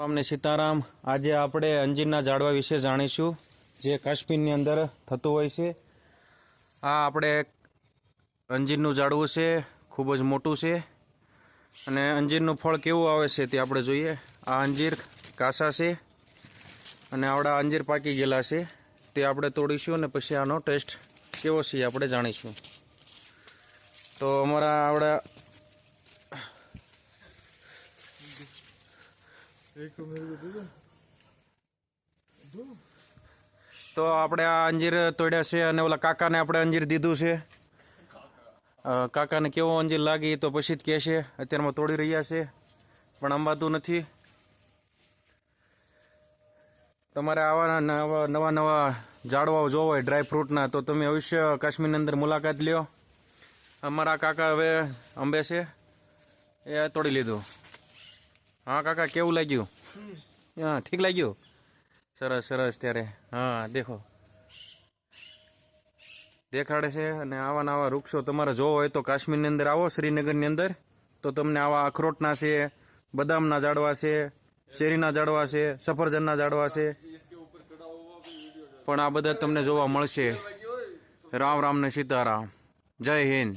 અમને સીતારામ. આજે આપણે અંજીરના ઝાડવા વિશે જાણીશું, જે કાશ્મીરની અંદર થતું હોય છે. આ આપણે અંજીરનું ઝાડવું છે, ખૂબ જ મોટું છે. અને અંજીરનું ફળ કેવું આવે છે તે આપણે જોઈએ. આ અંજીર કાસા છે અને આવડા અંજીર પાકી ગયેલા છે. તે આપણે તોડીશું અને પછી આનો ટેસ્ટ કેવો છે આપણે જાણીશું. તો અમારા આવડા તો આપણે આ અંજીર તોડ્યા છે અને ઓલા કાકાને આપણે અંજીર દીધું છે. કાકાને કેવો અંજીર લાગી તો પછી જ કહેશે અત્યારમાં તોડી રહ્યા છે, પણ અંબાતું નથી. તમારે આવા નવા નવા ઝાડવાઓ જોવા હોય ડ્રાય તો તમે અવશ્ય કાશ્મીરની અંદર મુલાકાત લ્યો. અમારા કાકા હવે અંબે છે. એ તોડી લીધું. હા, કાકા, કેવું લાગ્યું? હા, ઠીક લાગ્યું? સરસ સરસ ત્યારે. હા, દેખો. દેખાડે છે અને આવા નવા વૃક્ષો તમારે જોવો હોય તો કાશ્મીરની અંદર આવો, શ્રીનગરની અંદર. તો તમને આવા અખરોટના છે, બદામના ઝાડવા છે, શેરીના ઝાડવા છે, સફરજનના ઝાડવા છે. પણ આ બધા તમને જોવા મળશે. રામ રામ ને સીતારામ. જય હિન્દ.